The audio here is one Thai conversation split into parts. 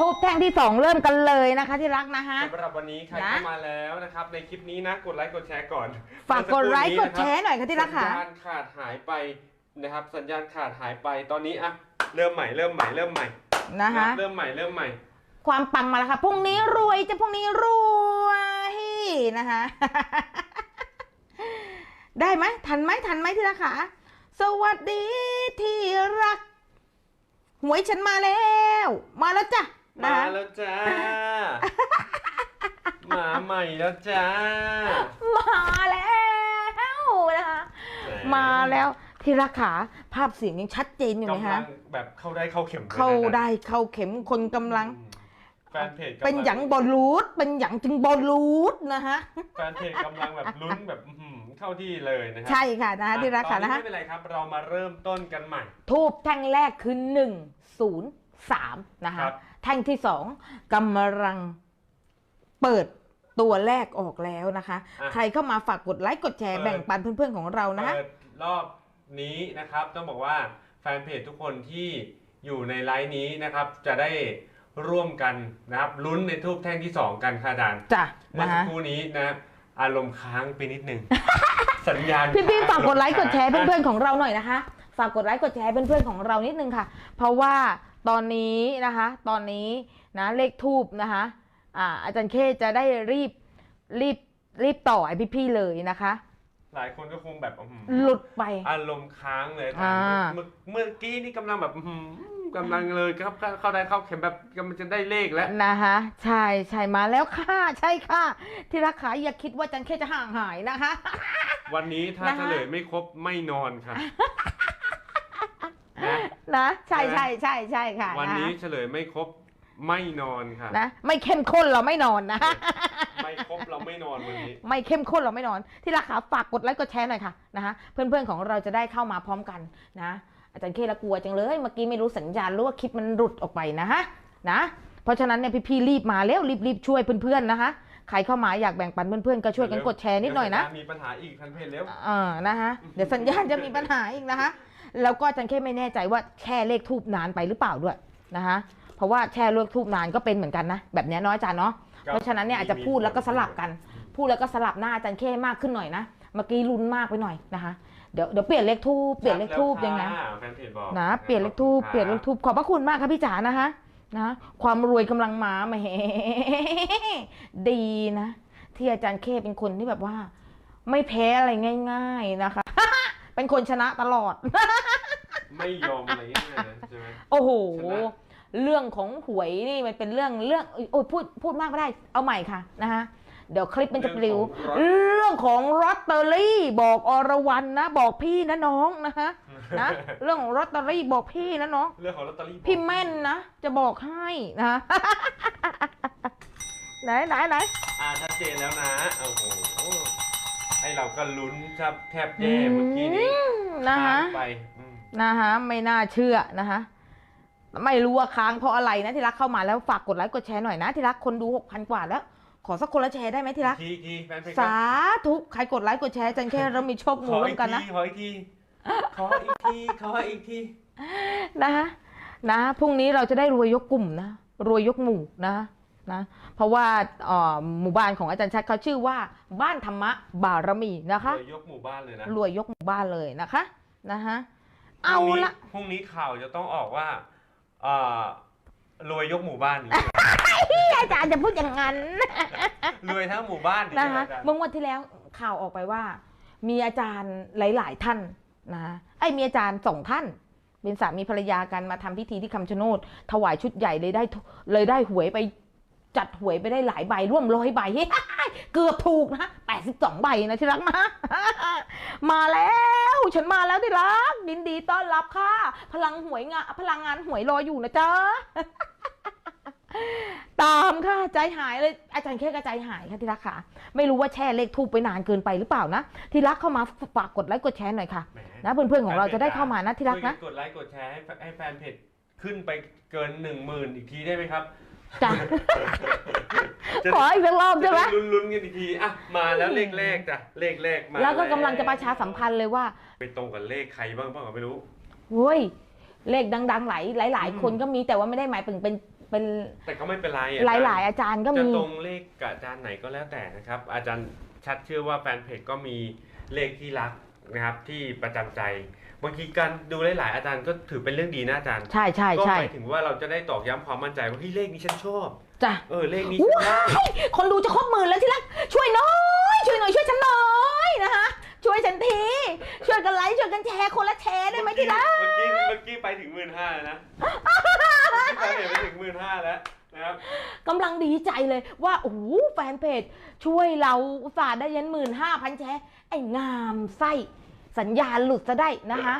สองเริ่มกันเลยนะคะ ที่รักนะฮะ สำหรับวันนี้ใครนะ เข้ามาแล้วนะครับ ในคลิปนี้นะกดไลค์กดแชร์ก่อนฝากกดไลค์กดแชร์หน่อยค่ะที่รักค่ะ สัญญาณขาดหายไปนะครับ สัญญาณขาดหายไปตอนนี้อะเริ่มใหม่เริ่มใหม่เริ่มใหม่นะคะเริ่มใหม่เริ่มใหม่ ความปังมาแล้วค่ะพรุ่งนี้รวยจะพรุ่งนี้รวยนะคะ ได้ไหมทันไหมทันไหมที่รักค่ะสวัสดีที่รัก หวยฉันมาแล้ว มาแล้วจ้ะนะ มาคะแล้วจ้า มาใหม่แล้วจ้า มาแล้วนะคะ มาแล้วที่รักขาภาพเสียงยังชัดเจนอยู่ไหมกำลัคะงแบบเข้าได้เข้าเข็มลยนะเข้าได้เข้าเข็มคนกำลังอืมแฟนเพจกำลัเป็นหยังบอลลูดเป็นหยังจึงบอลลูดนะฮะแฟนเพจกำลังแบบลุ้นแบบอื้อหือเข้าที่เลยนะครัใช่ค่ะนะที่รักตอค่ะนนะนี้ฮะไม่เป็นไรครับเรามาเริ่มต้นกันใหม่ ทูบแท่งแรกคือหนึ่งศูนย์สามนะคะครับ แท่งที่สองกำลังเปิดตัวแรกออกแล้วนะคะ อะ ใครเข้ามาฝากกดไลค์กดแชร์เปิดแบ่งปันเพื่อนๆของเรานะฮะเปิดรอบนี้นะครับต้องบอกว่าแฟนเพจทุกคนที่อยู่ในไลฟ์นี้นะครับ จะได้ร่วมกันนะครับลุ้นในทูบแท่งที่ 2 กันค่ะอาจารย์จ้ะเมื่อนะสักฮะครู่นี้นะอารมณ์ค้างไปนิดนึง สัญญาณพี่ๆค้ฝากกดไลค์กดแชร์ลมเพื่อนๆของเราหน่อยนะคะ ฝากกดไลค์กดแชร์เพื่อนๆของเรานิดนึงค่ะ เพราะว่า ตอนนี้นะคะ ตอนนี้นะเลขทูบนะคะอ่าอาจารย์เคจะได้รีบรีบรีบต่อไอพี่ๆเลยนะคะ หลายคนก็คงแบบอื้อหือหลุดไป อารมณ์ค้างเลยอ่า เมื่อเมื่อกี้นี่กำลังแบบอื้อหือกำลังเลยครับเข้าเข้าได้เข้าเข็มแบบกำลังจะได้เลขแล้ว นะคะใช่ใช่มาแล้วค่ะใช่ค่ะ ที่รักขาอย่าคิดว่าอาจันเคจะห่างหายนะคะ วันนี้ถ้านะคะ เฉลยไม่ครบไม่นอนค่ะ นะนะใช่ใช่ไหมใช่ใช่ใช่ค่ะวันนี้เฉลยไม่ครบไม่นอนค่ะนะไม่เข้มข้นเราไม่นอนนะ ไม่ครบเราไม่นอนวันนี้ ไม่เข้มข้นเราไม่นอน ที่รักขาฝากกดไลค์กดแชร์หน่อยค่ะนะคะเพื่อนๆของเราจะได้เข้ามาพร้อมกันนะ อาจารย์เคละกลัวจังเลยเมื่อกี้ไม่รู้สัญญาณหรู้ว่าคลิปมันหลุดออกไปนะฮะนะเพราะฉะนั้นเนี่ยพี่ๆรีบมาแล้วรีบๆช่วยเพื่อนๆนะคะใครเข้ามาอยากแบ่งปันเพื่อนๆก็ช่วยกันกดแชร์นิดหน่อยนะเวสัญญาณมีปัญหาอีกทันเพจเร็วเออนะคะเดี๋ยวสัญญาณจะมีปัญหาอีกนะคะ แล้วก็อาจันแค่ไม่แน่ใจว่าแช่เลขทูบนานไปหรือเปล่าด้วยนะคะเพราะว่าแช่เลขทูบนานก็เป็นเหมือนกันนะแบบเนี้ยเน้อยจานเนาะเพราะฉะนั้นเนี่ยอาจจะพูดแล้วก็สลับกัน พูดแล้วก็สลับหน้าอาจารย์เข้มากขึ้นหน่อยนะเมื่อกี้ลุ้นมากไปหน่อยนะคะเดี๋ยวเดี๋ยวเปลี่ยนเลขทูบเปลี่ยนเลขทูบยังไงค่ะแฟนเพจบอกนะเปลี่ยนเลขทูบเปลี่ยนเลขทูบขอบพระคุณมากครับพี่จ๋านะคะนะความรวยกำลังมาแหมดีนะ ที่อาจารย์เคเป็นคนที่แบบว่า ไม่แพ้อะไรง่าย ๆนะคะ เป็นคนชนะตลอด ไม่ยอมอะไรง่ายๆนะใช่ไหม โอ้โห ชนะ เรื่องของหวยนี่มันเป็นเรื่องเรื่องโอ้ยพูดพูดมากไม่ได้ เอาใหม่ค่ะนะคะเดี๋ยวคลิปมันจะปลิว เรื่องของลอตเตอรี่บอกอรวรรณนะ บอกพี่นะน้องนะคะนะเรื่องของลอตเตอรี่บอกพี่นะน้อง เรื่องของลอตเตอรี่พี่แม่นนะ จะบอกให้นะไหนไหนไหน อ่าชัดเจนแล้วนะโอ้โห ไอเราก็ลุ้นแทบแทบแย่เมื่อกี้นี้อืมนะคะค้างไปอืมนะคะไม่น่าเชื่อนะคะไม่รู้ว่าค้างเพราะอะไรนะที่รักเข้ามาแล้วฝากกดไลค์กดแชร์หน่อยนะที่รักคนดูหกพันกว่าแล้ว ขอสักคนละแชร์ได้ไหมที่รักทีทีแฟนเพจสาธุใครกดไลค์กดแชร์จันแค่เรามีโชคขหมูอร่วอีมกกันทีนะขออีกทีขออีกทีขออีกทีนะคะนะพรุ่งนี้เราจะได้รวยยกกลุ่มนะรวยยกหมู่นะ นะเพราะว่าเอ่อหมู่บ้านของอาจารย์ชัดเขาชื่อว่าบ้านธรรมะบารมีนะคะเลยยกหมู่บ้านเลยนะรวยยกหมู่บ้านเลยนะคะนะคะเอาพรุ่งนี้ละพรุ่งนี้ข่าวจะต้องออกว่าเอ่อรวยยกหมู่บ้านนี่อาจารย์จะพูดอย่างนั้นรวยทั้งหมู่บ้านนี่นะคะอาจารย์เมื่อวันที่แล้วข่าวออกไปว่า มีอาจารย์หลาย ๆ ท่านนะไอ้ยมีอาจารย์สองท่านเป็นสามีภรรยากันมาทำพิธีที่คำชะโนดถวายชุดใหญ่เลยได้ทุเลยได้หวยไป จัดหวยไปได้หลายใบร่วมร้อยใบเกือบถูกนะแปดสิบสองใบนะที่รักนะ มาแล้ว ฉันมาแล้วที่รักยินดีต้อนรับค่ะ พลังหวยงานพลังงานหวยรออยู่นะจ๊ะตามค่ะใจหายเลยอาจารย์แค่กระใจหายค่ะที่รักค่ะ ไม่รู้ว่าแช่เลขทูบไปนานเกินไปหรือเปล่านะที่รักเข้ามาฝากกดไลค์กดแชร์หน่อยค่ะแหมนะเพื่อนๆของเราจะได้เข้ามานะที่รักนะช่วยกดไลค์กดแชร์ให้แฟให้แฟนเพจขึ้นไปเกินหนึ่งหมื่นอีกทีได้ไหมครับ จ้ะจะขออีกสักรอบจะใช่ไหมได้ลุ้นๆกันอีกทีอะมาแล้วเลขแรกจ้ะเลขแรกมาแล้วก็กำลังจะประชาสัมพันธ์เลยว่า ไปตรงกับเลขใครบ้างบ้างก็ไม่รู้เฮ้ยเลขดังๆหลายหลายอืมๆคนก็มีแต่ว่าไม่ได้หมายถึงเป็นเป็นแต่ก็ไม่เป็นไรหลายๆอาจารย์ก็จะมีตรงเลขกับอาจารย์ไหนก็แล้วแต่นะครับ อาจารย์ชัดเชื่อว่าแฟนเพจก็มีเลขที่รักนะครับที่ประจำใจ บางทีการดูหลายๆอาจารย์ก็ถือเป็นเรื่องดีนะอาจารย์ ใช่ใช่ก็ใช่หมายถึงว่าเราจะได้ตอกย้ำความมั่นใจว่าเฮ้ยเลขนี้ฉันชอบ จ้ะเออเลขนี้ฉันได้คนดูจะครบหมื่นแล้วที่รักช่วยหน้อย ช่วยหน่อยช่วยฉันหน่อยนะคะช่วยฉันที ช่วยกันไลค์ช่วยกันแชร์คนละแชร์ได้ไหมที่รัก เมื่อกี้เมื่อกี้ไปถึงหมื่นห้าแล้วนะเมื่อกี้ไปเห็นไปถึงหมื่นห้าแล้วนะครับ กำลังดีใจเลยว่า โอ้โหแฟนเพจช่วยเราอุตส่าห์ได้ยันหมื่นห้าพันแชร์ไอ้งามไส้ สัญญาณหลุดซะได้นะคะ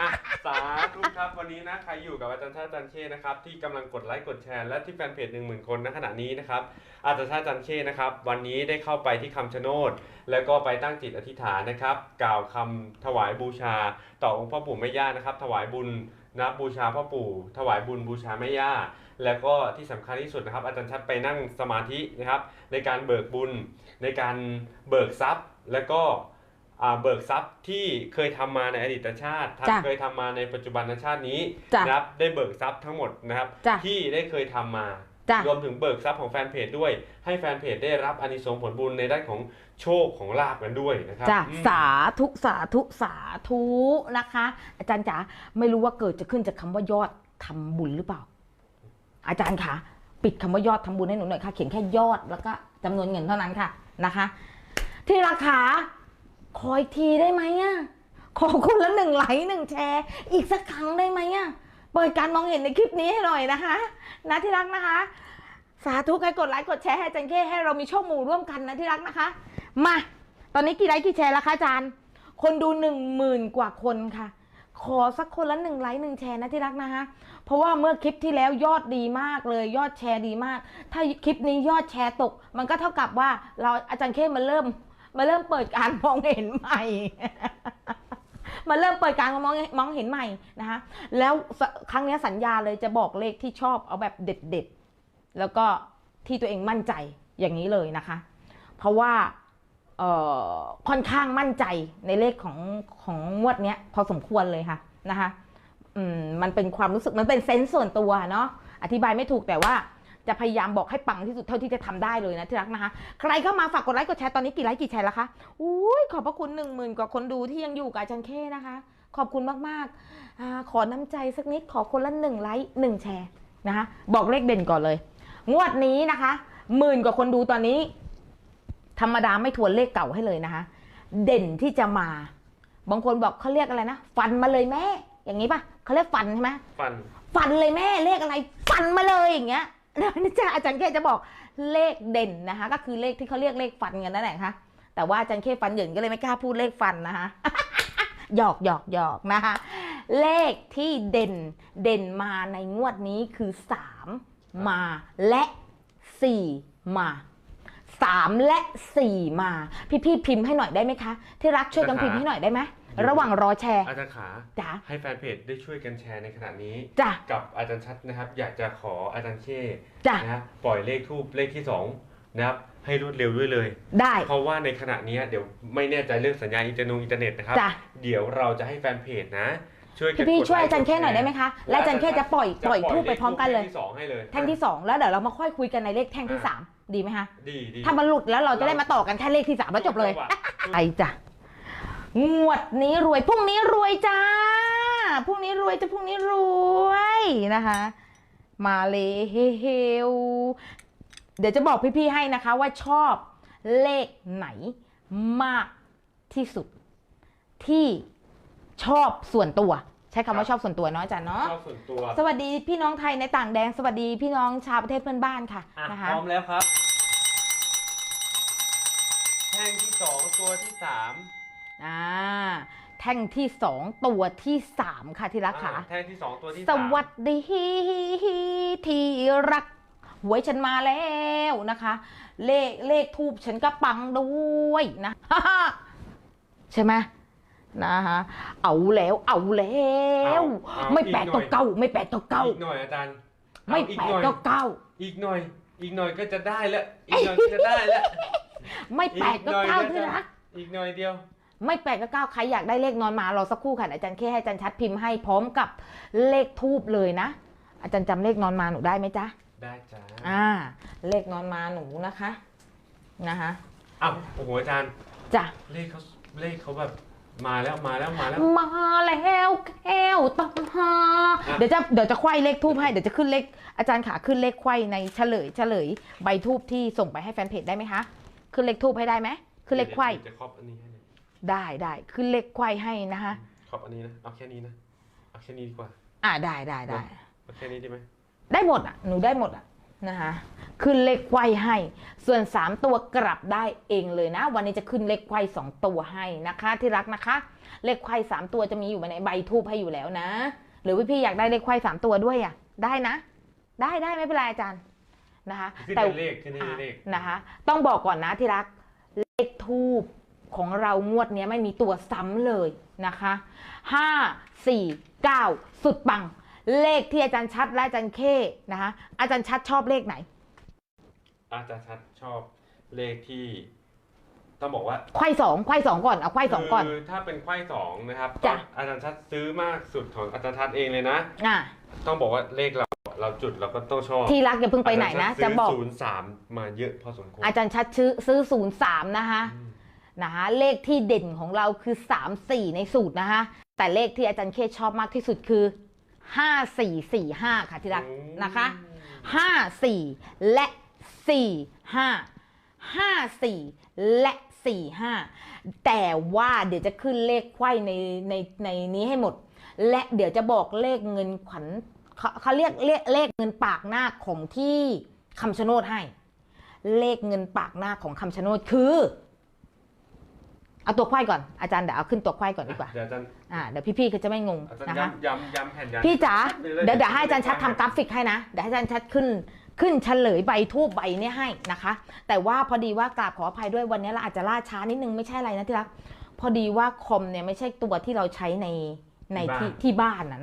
อะสาธุครับวันนี้นะใครอยู่กับอาจารย์ชาติจารย์เช่นะครับที่กำลังกดไลค์กดแชร์และที่แฟนเพจหนึ่งหมื่นคนณขณะนี้นะครับอาจารย์ชาติจารย์เช่นะครับวันนี้ได้เข้าไปที่คำชะโนด แล้วก็ไปตั้งจิตอธิษฐานนะครับกล่าวคำถวายบูชา ต่อองค์พ่อปู่แม่ย่านะครับถวายบุญนะบูชาพ่อปู่ ถวายบุญบูชาแม่ย่า แล้วก็ที่สำคัญที่สุดนะครับ อาจารย์ชัดไปนั่งสมาธินะครับในการเบิกบุญในการเบิกทรัพย์ แล้วก็ เบิกทรัพย์ที่เคยทำมาในอดีตชาติจ้ะเคยทำมาในปัจจุบันชาตินี้จ้ะนะครับได้เบิกทรัพย์ทั้งหมดนะครับจ้ะที่ได้เคยทำมาจ้ะรวมถึงเบิกทรัพย์ของแฟนเพจด้วย ให้แฟนเพจได้รับอานิสงส์ผลบุญในด้านของโชคของลาบกันด้วยนะครับจ้ะอืมสาธุสาธุสาธุนะคะ อาจารย์จ๋าไม่รู้ว่าเกิดจะขึ้นจากคำว่ายอดทำบุญหรือเปล่า อาจารย์คะปิดคำว่ายอดทำบุญให้หนูหน่อยค่ะ เขียนแค่ยอดแล้วก็จำนวนเงินเท่านั้นค่ะนะคะ ที่ราคา ขออีกทีได้ไหมอะขอคนละหนึ่งไลค์หนึ่งแชร์ อีกสักครั้งได้ไหมอะเปิดการมองเห็นในคลิปนี้ให้หน่อยนะคะนะที่รักนะคะ สาธุใครกดไลค์กดแชร์ให้อาจันเข้ให้เรามีโชคหมู่ร่วมกันนะที่รักนะคะ มา ตอนนี้กี่ไลค์กี่แชร์แล้วคะอาจารย์ คนดูหนึ่งหมื่นกว่าคนค่ะ ขอสักคนละหนึ่งไลค์หนึ่งแชร์นะที่รักนะคะ เพราะว่าเมื่อคลิปที่แล้วยอดดีมากเลย ยอดแชร์ดีมาก ถ้าคลิปนี้ยอดแชร์ตก มันก็เท่ากับว่าเราอาจารย์เข้มาเริ่ม มาเริ่มเปิดการมองเห็นใหม่มาเริ่มเปิดการมองมองเห็นใหม่นะคะแล้วครั้งนี้สัญญาเลยจะบอกเลขที่ชอบเอาแบบเด็ดๆ แล้วก็ที่ตัวเองมั่นใจอย่างนี้เลยนะคะ เพราะว่าค่อนข้างมั่นใจในเลขของของงวดนี้พอสมควรเลยค่ะนะคะมมันเป็นความรู้สึกมันเป็นเซนส์ส่วนตัวเนาะอธิบายไม่ถูกแต่ว่า จะพยายามบอกให้ปังที่สุดเท่าที่จะทำได้เลยนะที่รักนะคะ ใครเข้ามาฝากกดไลค์กดแชร์ตอนนี้กี่ไลค์กี่แชร์แล้วคะอุ้ยขอบพระคุณหนึ่งหมื่นกว่าคนดูที่ยังอยู่กับอาจารย์เคนะคะ ขอบคุณมากๆอาขอน้ำใจสักนิดขอคนละหนึ่งไลค์หนึ่งแชร์นะคะบอกเลขเด่นก่อนเลย งวดนี้นะคะหมื่นกว่าคนดูตอนนี้ ธรรมดาไม่ทวนเลขเก่าให้เลยนะคะ เด่นที่จะมา บางคนบอกเขาเรียกอะไรนะฟันมาเลยแม่ อย่างนี้ปะเขาเรียกฟันใช่ไหมฟัน ฟันเลยแม่เลขอะไร ฟันมาเลยอย่างเงี้ย นะจ๊ะอาจารย์เคจะบอกเลขเด่นนะคะ ก็คือเลขที่เขาเรียกเลขฟันกันนั่นแหละค่ะแต่ว่าอาจารย์เคฟันเหยินก็เลยไม่กล้าพูดเลขฟันนะคะหยอกหยอกหยอกนะคะ เลขที่เด่นเด่นมาในงวดนี้คือ 3 มาและ 4 มาสามและสี่มา พี่พี่ๆพิมพ์ให้หน่อยได้ไหมคะ ที่รักช่วยกันพิมพ์ให้หน่อยได้ไหม ระหว่างรอแชร์อาจารย์ขาจ้ะให้แฟนเพจได้ช่วยกันแชร์ในขณะนี้จ้ะกับอาจารย์ชัดนะครับ อยากจะขออาจารย์เช่จ้ะนะฮะปล่อยเลขทูบเลขที่สองนะครับให้รวดเร็วด้วยเลย ได้ เพราะว่าในขณะนี้เดี๋ยวไม่แน่ใจเรื่องสัญญาณอินเทอร์เน็ตอินเทอร์เน็ตนะครับจ้ะเดี๋ยวเราจะให้แฟนเพจนะ ช่วยกันพี่พี่กดช่วยไลอาจารย์แค่หน่อยได้ไหมคะ และอาจารย์แค่จะปล่อยปล่อยทูบไปพร้อมกันเลย แท่งที่สองให้เลยแท่งที่สองแล้วเดี๋ยวเรามาค่อยคุยกันในเลขแท่งที่สามดีไหมคะ ดีดีถ้ามันหลุดแล้วเราจะได้มาต่อกันแค่เลขที่สามแล้วจบเลย ไปจ้ะ งวดนี้รวยพรุ่งนี้รวยจ้าพรุ่งนี้รวยจะพรุ่งนี้รวยนะคะ มาเลยเฮวเดี๋ยวจะบอกพี่ๆให้นะคะว่าชอบเลขไหนมากที่สุด ที่ชอบส่วนตัว ใช้คำว่าชอบส่วนตัวเนาะอาจารย์เนาะชอบส่วนตัวสวัสดีพี่น้องไทยในต่างแดนสวัสดีพี่น้องชาวประเทศเพื่อนบ้านค่ะอะนะคะ พร้อมแล้วครับ แท่งที่สองตัวที่สาม อ่าแท่งที่สองตัวที่สามค่ะที่รักค่ะอะแท่งที่สองตัวที่สสามวัสดีที่รักหวยฉันมาแล้วนะคะ เลขเลขทูบฉันก็ปังด้วยนะ ใช่ไหมนะคะเอาแล้วเอาแล้ว เอาไม่อีแปดหน่ก็อยเก้าไม่แปดก็เก้าอีกหน่อยอาจารย์ไม่เอาอีกแปหดน่อยก็เก้าอีกหน่อย อีกหน่อยก็จะได้แล้วอีกหน่อยก็จะได้แล้วไม่แปดก็เก้าอีกหน่อยที่รัก อีกหน่อยเดียว ไม่แปดก็เก้าใครอยากได้เลขนอนมารอสักครู่ค่ะอาจารย์แค่ให้อาจารย์ชัดพิมพ์ให้พร้อมกับเลขทูบเลยนะ อาจารย์จำเลขนอนมาหนูได้ไหมจ๊ะได้จ้าอ่า เลขนอนมาหนูนะคะนะคะอ้าวโอ้โหอาจารย์จ้ะเลขเขาเลขเขาแบบมาแล้วมาแล้วมาแล้วมาแล้วแก้วตาอะเดี๋ยวจะเดี๋ยวจะไขว้เลขทูบให้เดี๋ยวจะขึ้นเลขอาจารย์ขาขึ้นเลขไขว้ในเฉลยเฉลยใบทูบที่ส่งไปให้แฟนเพจได้ไหมคะขึ้นเลขทูบให้ได้ไหมขึ้นเลขไขว้ดี๋ยวจะครอบอันนี้ให้เลย ได้ได้ขึ้นเลขไขว้ให้นะคะครอบอันนี้นะเอาแค่นี้นะเอาแค่นี้ดีกว่า อ่าได้ได้ได้เอาแค่นี้ได้ไหมได้หมดอะหนูได้หมดอะนะคะขึ้นเลขไขว้ให้ ส่วน 3 ตัวกลับได้เองเลยนะ วันนี้จะขึ้นเลขไขว้สองตัวให้นะคะ ที่รักนะคะ เลขไขว้สามตัวจะมีอยู่ในใบทูบให้อยู่แล้วนะ หรือว่าพี่อยากได้เลขไขว้สามตัวด้วยอะได้นะ ได้ได้ไม่เป็นไรอาจารย์นะคะขึ้นแต่เป็นเลขขึ้นเป็นเลขอะนะคะ ต้องบอกก่อนนะที่รักเลขทูบ ของเรางวดเนี้ยไม่มีตัวซ้ำเลยนะคะห้าสี่เก้าสุดปัง เลขที่อาจารย์ชัดและอาจารย์เคนะคะอาจารย์ชัดชอบเลขไหน อาจารย์ชัดชอบเลขที่ต้องบอกว่าไขว้สองไขว้สองก่อนเอาไขว้สองก่อนคือถ้าเป็นไขว้สองนะครับจ้ะอาจารย์ชัดซื้อมากสุดของอาจารย์ชัดเองเลยนะอะต้องบอกว่าเลขเราเราจุดเราก็ต้องชอบที่รักอย่าเพิ่งไปไหนนะ จะบอกศูนย์สามมาเยอะพอสมควรอาจารย์ชัดซื้อซื้อศูนย์สามนะคะอืม นะคะเลขที่เด่นของเราคือ 3 4 ในสูตรนะคะแต่เลขที่อาจารย์เคชอบมากที่สุดคือ 5 4 4 5 ค่ะที่รักนะคะ 5 4 และ 4 5 5 4 และ 4 5 แต่ว่าเดี๋ยวจะขึ้นเลขไขว้ในในในนี้ให้หมด และเดี๋ยวจะบอกเลขเงินขวัญเขาเขาเรียกเลขเลขเงินปากหน้าของที่คำชะโนดให้ เลขเงินปากหน้าของคำชะโนดคือ เอาตัวไขว้ก่อนอาจารย์เดี๋ยวเอาขึ้นตัวไขว้ก่อนดีกว่าเดี๋ยวอาจารย์อ่าเดี๋ยวพี่ๆเขาจะไม่งงอาจารย์นะคะย้ำย้ำย้ำแผ่นยันพี่จ๋าไปลเดี๋ยวเดี๋ยวให้อาจารย์ชัดทำกราฟิกให้นะเดี๋ยวให้อาจารย์ชัดขึ้นขึ้นเฉลยใบทูบใบเนี้ยให้นะคะ แต่ว่าพอดีว่ากราบขออภัยด้วยวันนี้เราอาจจะล่าช้านิดนึงไม่ใช่อะไรนะที่รักพอดีว่าคอมเนี่ยไม่ใช่ตัวที่เราใช้ในในที่ที่บ้านนะนะ